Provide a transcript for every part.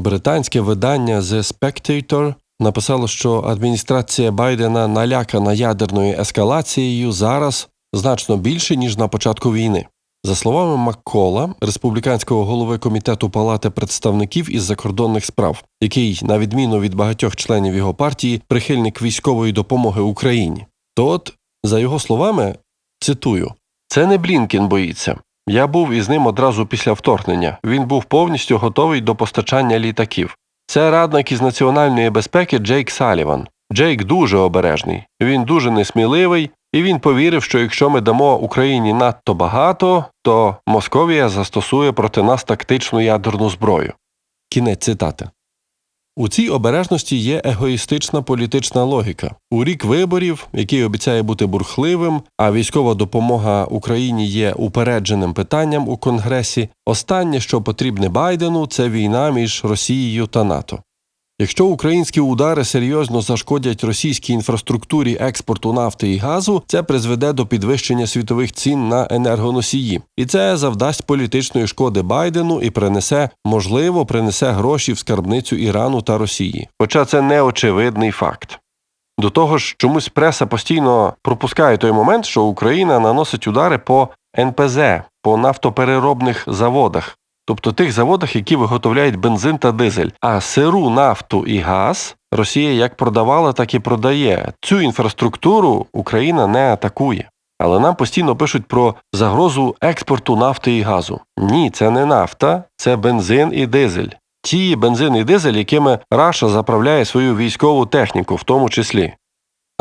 Британське видання The Spectator написало, що адміністрація Байдена налякана ядерною ескалацією зараз значно більше, ніж на початку війни. За словами Маккола, республіканського голови комітету Палати представників із закордонних справ, який, на відміну від багатьох членів його партії, прихильник військової допомоги Україні. То от, за його словами, цитую: це не Блінкін боїться. Я був із ним одразу після вторгнення. Він був повністю готовий до постачання літаків. Це радник із національної безпеки Джейк Саліван. Джейк дуже обережний, він дуже несміливий, і він повірив, що якщо ми дамо Україні надто багато, то Московія застосує проти нас тактичну ядерну зброю. Кінець цитати. У цій обережності є егоїстична політична логіка. У рік виборів, який обіцяє бути бурхливим, а військова допомога Україні є упередженим питанням у Конгресі, останнє, що потрібне Байдену, це війна між Росією та НАТО. Якщо українські удари серйозно зашкодять російській інфраструктурі експорту нафти і газу, це призведе до підвищення світових цін на енергоносії, і це завдасть політичної шкоди Байдену і принесе, можливо, принесе гроші в скарбницю Ірану та Росії. Хоча це не очевидний факт. До того ж, чомусь преса постійно пропускає той момент, що Україна наносить удари по НПЗ, по нафтопереробних заводах, тобто тих заводах, які виготовляють бензин та дизель. А сиру нафту і газ Росія як продавала, так і продає. Цю інфраструктуру Україна не атакує. Але нам постійно пишуть про загрозу експорту нафти і газу. Ні, це не нафта, це бензин і дизель. Ті бензин і дизель, якими Раша заправляє свою військову техніку, в тому числі.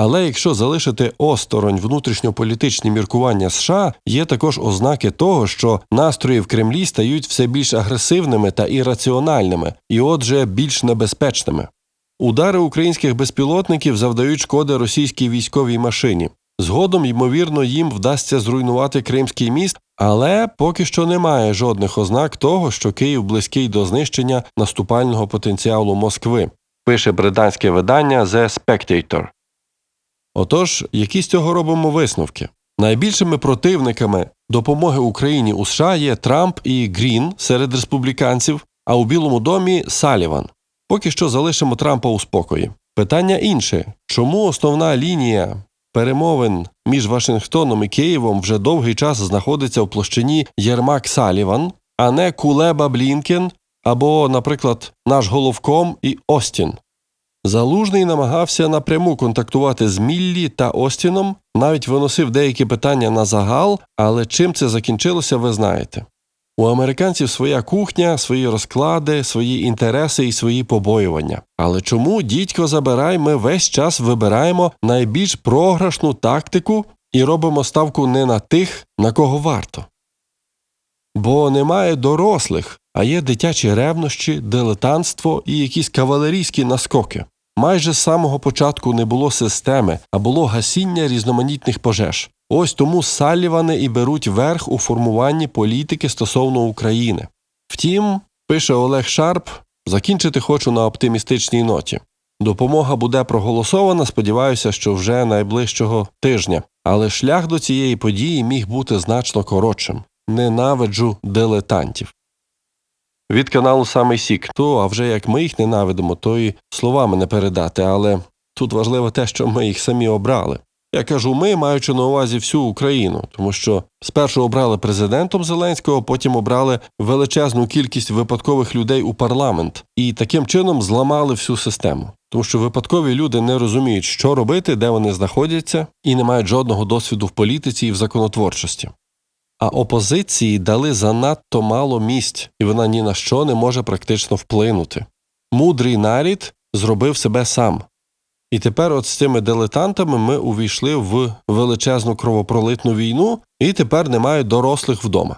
Але якщо залишити осторонь внутрішньополітичні міркування США, є також ознаки того, що настрої в Кремлі стають все більш агресивними та ірраціональними, і отже, більш небезпечними. Удари українських безпілотників завдають шкоди російській військовій машині. Згодом, ймовірно, їм вдасться зруйнувати Кримський міст, але поки що немає жодних ознак того, що Київ близький до знищення наступального потенціалу Москви, пише британське видання The Spectator. Отож, які з цього робимо висновки? Найбільшими противниками допомоги Україні у США є Трамп і Грін серед республіканців, а у Білому домі Саліван. Поки що залишимо Трампа у спокої. Питання інше: чому основна лінія перемовин між Вашингтоном і Києвом вже довгий час знаходиться в площині Єрмак Саліван, а не Кулеба Блінкен або, наприклад, наш головком і Остін? Залужний намагався напряму контактувати з Міллі та Остіном, навіть виносив деякі питання на загал, але чим це закінчилося, ви знаєте. У американців своя кухня, свої розклади, свої інтереси і свої побоювання. Але чому, дідько, забирай, ми весь час вибираємо найбільш програшну тактику і робимо ставку не на тих, на кого варто? Бо немає дорослих, а є дитячі ревнощі, дилетантство і якісь кавалерійські наскоки. Майже з самого початку не було системи, а було гасіння різноманітних пожеж. Ось тому Саллівани і беруть верх у формуванні політики стосовно України. Втім, пише Олег Шарп, закінчити хочу на оптимістичній ноті. Допомога буде проголосована, сподіваюся, що вже найближчого тижня, але шлях до цієї події міг бути значно коротшим. Ненавиджу дилетантів. Від каналу Самий Сік. То, а вже як ми їх ненавидимо, то і словами не передати, але тут важливо те, що ми їх самі обрали. Я кажу ми, маючи на увазі всю Україну, тому що спершу обрали президентом Зеленського, потім обрали величезну кількість випадкових людей у парламент і таким чином зламали всю систему. Тому що випадкові люди не розуміють, що робити, де вони знаходяться, і не мають жодного досвіду в політиці і в законотворчості. А опозиції дали занадто мало місць, і вона ні на що не може практично вплинути. Мудрий нарід зробив себе сам. І тепер, от з цими дилетантами, ми увійшли в величезну кровопролитну війну, і тепер немає дорослих вдома.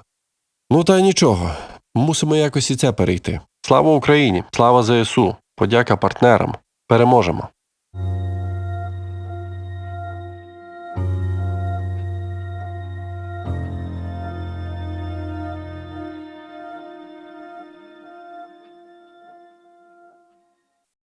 Ну та нічого, мусимо якось і це перейти. Слава Україні! Слава ЗСУ! Подяка партнерам! Переможемо!